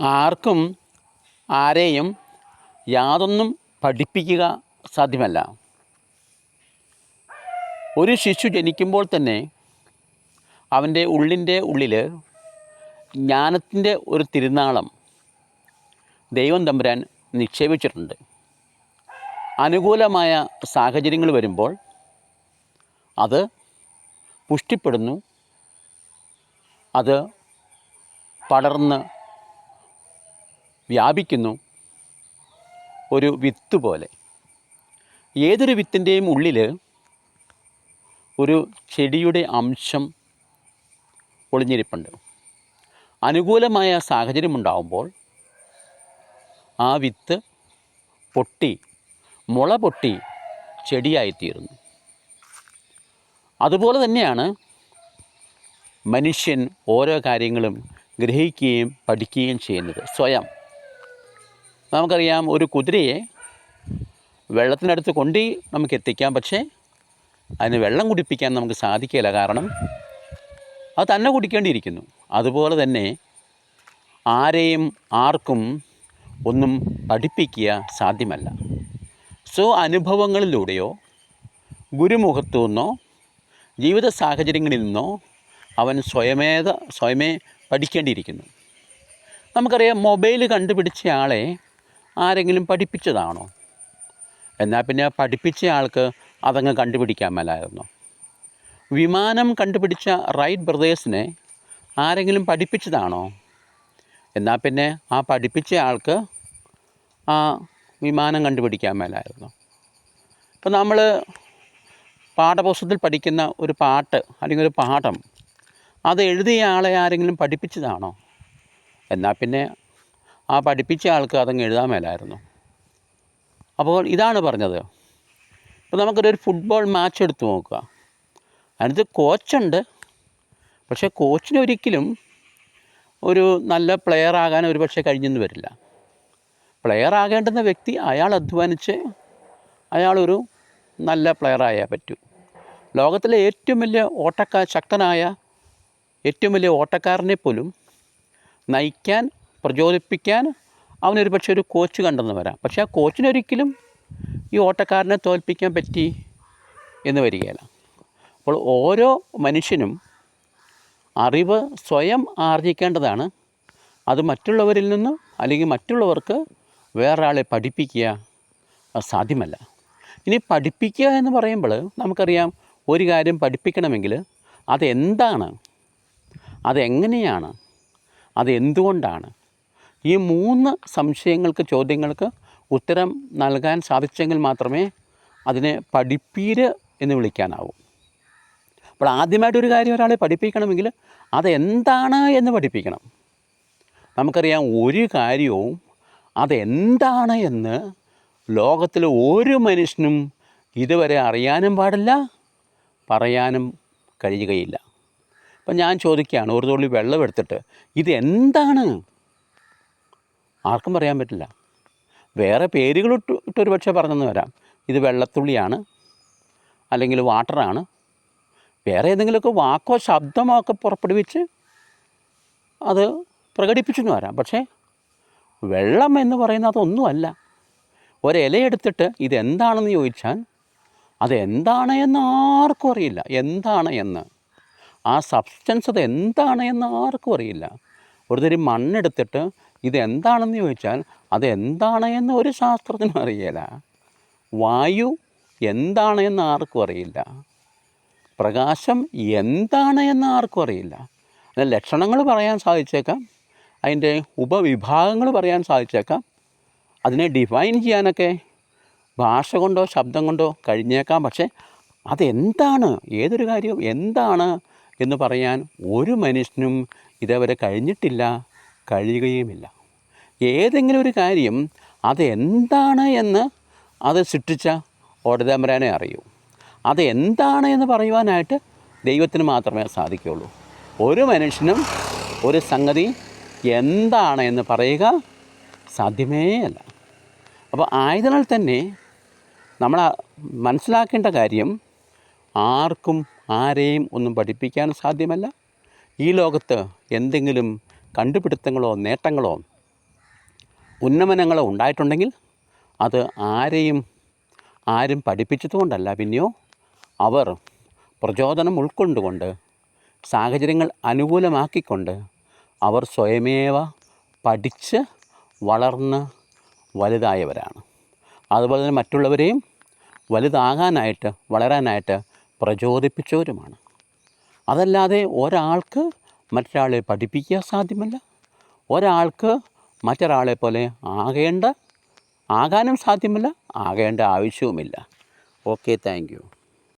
ആർക്കും ആരെയും യാതൊന്നും പഠിപ്പിക്കുക സാധ്യമല്ല. ഒരു ശിശു ജനിക്കുമ്പോൾ തന്നെ അവന്റെ ഉള്ളിന്റെ ഉള്ളിൽ ജ്ഞാനത്തിന്റെ ഒരു തിരുനാളം ദൈവം തമ്പുരാൻ നിക്ഷേപിച്ചിട്ടുണ്ട്. അനുകൂലമായ സാഹചര്യങ്ങൾ വരുമ്പോൾ അത് പുഷ്ടിപ്പെടുന്നു അത് പടർന്ന് വ്യാപിക്കുന്നു ഒരു വിത്ത് പോലെ. ഏതൊരു വിത്തിന്റെയും ഉള്ളിൽ ഒരു ചെടിയുടെ അംശം ഒളിഞ്ഞിരിപ്പുണ്ട്. അനുകൂലമായ സാഹചര്യമുണ്ടാവുമ്പോൾ ആ വിത്ത് പൊട്ടി മുള പൊട്ടി ചെടിയായിത്തീരുന്നു. അതുപോലെ തന്നെയാണ് മനുഷ്യൻ ഓരോ കാര്യങ്ങളും ഗ്രഹിക്കുകയും പഠിക്കുകയും ചെയ്യുന്നത്. സ്വയം. നമുക്കറിയാം ഒരു കുതിരയെ വെള്ളത്തിനടുത്ത് കൊണ്ടി നമുക്ക് എത്തിക്കാം പക്ഷേ അതിന് വെള്ളം കുടിപ്പിക്കാൻ നമുക്ക് സാധിക്കില്ല കാരണം അത് തന്നെ കുടിക്കേണ്ടിയിരിക്കുന്നു. അതുപോലെ തന്നെ ആരെയും ആർക്കും ഒന്നും പഠിപ്പിക്കുക സാധ്യമല്ല. സോ അനുഭവങ്ങളിലൂടെയോ ഗുരുമുഖത്തു നിന്നോ ജീവിത സാഹചര്യങ്ങളിൽ നിന്നോ അവൻ സ്വയമേത സ്വയമേ പഠിക്കേണ്ടിയിരിക്കുന്നു. നമുക്കറിയാം മൊബൈൽ കണ്ടുപിടിച്ച ആളെ ആരെങ്കിലും പഠിപ്പിച്ചതാണോ? എന്നാൽ പിന്നെ പഠിപ്പിച്ച ആൾക്ക് അതങ്ങ് കണ്ടുപിടിക്കാൻ മേലായിരുന്നു. വിമാനം കണ്ടുപിടിച്ച റൈറ്റ് ബ്രദേഴ്സിനെ ആരെങ്കിലും പഠിപ്പിച്ചതാണോ? എന്നാൽ പിന്നെ ആ പഠിപ്പിച്ച ആൾക്ക് ആ വിമാനം കണ്ടുപിടിക്കാൻ മേലായിരുന്നു. ഇപ്പം നമ്മൾ പാഠപുസ്തകത്തിൽ പഠിക്കുന്ന ഒരു പാട്ട് അല്ലെങ്കിൽ ഒരു പാഠം അത് എഴുതിയ ആളെ ആരെങ്കിലും പഠിപ്പിച്ചതാണോ? എന്നാൽ പിന്നെ ആ പഠിപ്പിച്ച ആൾക്ക് അതങ്ങ് എഴുതാൻ മേലായിരുന്നു. അപ്പോൾ ഇതാണ് പറഞ്ഞത്. ഇപ്പോൾ നമുക്കൊരു ഫുട്ബോൾ മാച്ച് എടുത്ത് നോക്കുക. അതിനകത്ത് കോച്ചുണ്ട് പക്ഷേ കോച്ചിന് ഒരിക്കലും ഒരു നല്ല പ്ലെയർ ആകാൻ ഒരു പക്ഷേ കഴിഞ്ഞെന്ന് വരില്ല. പ്ലെയർ ആകേണ്ടുന്ന വ്യക്തി അയാൾ അധ്വാനിച്ച് അയാളൊരു നല്ല പ്ലെയർ ആയാൽ പറ്റൂ. ലോകത്തിലെ ഏറ്റവും വലിയ ഓട്ടക്കാർ ശക്തനായ ഏറ്റവും വലിയ ഓട്ടക്കാരനെ പോലും നയിക്കാൻ പ്രചോദിപ്പിക്കാൻ അവനൊരു പക്ഷേ ഒരു കോച്ച് കണ്ടെന്ന് വരാം. പക്ഷേ ആ കോച്ചിനൊരിക്കലും ഈ ഓട്ടക്കാരനെ തോൽപ്പിക്കാൻ പറ്റി എന്ന് വരികയില്ല. അപ്പോൾ ഓരോ മനുഷ്യനും അറിവ് സ്വയം ആർജിക്കേണ്ടതാണ്. അത് മറ്റുള്ളവരിൽ നിന്ന് അല്ലെങ്കിൽ മറ്റുള്ളവർക്ക് വേറൊരാളെ പഠിപ്പിക്കുക സാധ്യമല്ല. ഇനി പഠിപ്പിക്കുക എന്ന് പറയുമ്പോൾ നമുക്കറിയാം ഒരു കാര്യം പഠിപ്പിക്കണമെങ്കിൽ അതെന്താണ്? അതെങ്ങനെയാണ്? അതെന്തുകൊണ്ടാണ്? ഈ മൂന്ന് സംശയങ്ങൾക്ക് ചോദ്യങ്ങൾക്ക് ഉത്തരം നൽകാൻ സാധിച്ചെങ്കിൽ മാത്രമേ അതിനെ പഠിപ്പീര് എന്ന് വിളിക്കാനാവൂ. അപ്പോൾ ആദ്യമായിട്ടൊരു കാര്യം ഒരാളെ പഠിപ്പിക്കണമെങ്കിൽ അതെന്താണ് എന്ന് പഠിപ്പിക്കണം. നമുക്കറിയാം ഒരു കാര്യവും അതെന്താണ് എന്ന് ലോകത്തിലെ ഒരു മനുഷ്യനും ഇതുവരെ അറിയാനും പാടില്ല പറയാനും കഴിയുകയില്ല. അപ്പം ഞാൻ ചോദിക്കുകയാണ് ഒരു തുള്ളി വെള്ളം എടുത്തിട്ട് ഇത് എന്താണ്? ആർക്കും പറയാൻ പറ്റില്ല. വേറെ പേരുകൾ ഇട്ട് ഇട്ടൊരു പക്ഷേ പറഞ്ഞെന്ന് വരാം. ഇത് വെള്ളത്തുള്ളിയാണ്. അല്ലെങ്കിൽ വാട്ടറാണ്. വേറെ ഏതെങ്കിലുമൊക്കെ വാക്കോ ശബ്ദമോ ഒക്കെ പുറപ്പെടുവിച്ച് അത് പ്രകടിപ്പിച്ചെന്ന് വരാം. പക്ഷേ വെള്ളം എന്ന് പറയുന്നത് അതൊന്നുമല്ല. ഒരിലയെടുത്തിട്ട് ഇതെന്താണെന്ന് ചോദിച്ചാൽ അതെന്താണ് എന്ന് ആർക്കും അറിയില്ല. എന്താണ് എന്ന്. ആ സബ്സ്റ്റൻസ് അത് എന്താണ് എന്ന് ആർക്കും അറിയില്ല. ഒരു തരി മണ്ണെടുത്തിട്ട് ഇതെന്താണെന്ന് ചോദിച്ചാൽ അതെന്താണ് എന്ന് ഒരു ശാസ്ത്രത്തിനും അറിയില്ല വായു എന്താണ് എന്ന് ആർക്കും അറിയില്ല. പ്രകാശം എന്താണ് എന്ന് ആർക്കും അറിയില്ല. അതിന്റെ ലക്ഷണങ്ങൾ പറയാൻ സാധിച്ചേക്കാം. അതിന്റെ ഉപവിഭാഗങ്ങൾ പറയാൻ സാധിച്ചേക്കാം. അതിനെ ഡിഫൈൻ ചെയ്യാനൊക്കെ ഭാഷ കൊണ്ടോ ശബ്ദം കൊണ്ടോ കഴിഞ്ഞേക്കാം. പക്ഷേ അതെന്താണ്? ഏതൊരു കാര്യവും എന്താണ് എന്ന് പറയാൻ ഒരു മനുഷ്യനും ഇതേവരെ കഴിഞ്ഞിട്ടില്ല കഴിയുകയുമില്ല. ഏതെങ്കിലും ഒരു കാര്യം അതെന്താണ് എന്ന് അത് സൃഷ്ടിച്ച ഓടതമ്പരാനെ അറിയൂ. അതെന്താണ് എന്ന് പറയുവാനായിട്ട് ദൈവത്തിന് മാത്രമേ സാധിക്കുകയുള്ളൂ. ഒരു മനുഷ്യനും ഒരു സംഗതി എന്താണ് എന്ന് പറയുക സാധ്യമേ അല്ല. അപ്പോൾ ആയതിനാൽ തന്നെ നമ്മൾ മനസ്സിലാക്കേണ്ട കാര്യം ആർക്കും ആരെയും ഒന്നും പഠിപ്പിക്കാൻ സാധ്യമല്ല. ഈ ലോകത്ത് എന്തെങ്കിലും കണ്ടുപിടുത്തങ്ങളോ നേട്ടങ്ങളോ ഉന്നമനങ്ങൾ ഉണ്ടായിട്ടുണ്ടെങ്കിൽ അത് ആരെയും ആരും പഠിപ്പിച്ചതുകൊണ്ടല്ല. പിന്നെയോ അവർ പ്രചോദനം ഉൾക്കൊണ്ടുകൊണ്ട് സാഹചര്യങ്ങൾ അനുകൂലമാക്കിക്കൊണ്ട് അവർ സ്വയമേവ പഠിച്ച് വളർന്ന് വലുതായവരാണ്. അതുപോലെ തന്നെ മറ്റുള്ളവരെയും വലുതാകാനായിട്ട് വളരാനായിട്ട് പ്രചോദിപ്പിച്ചവരുമാണ്. അതല്ലാതെ ഒരാൾക്ക് മറ്റൊരാളെ പഠിപ്പിക്കുക സാധ്യമല്ല. ഒരാൾക്ക് മറ്റൊരാളെ പോലെ ആകേണ്ട ആകാനും സാധ്യമല്ല ആകേണ്ട ആവശ്യവുമില്ല. Okay thank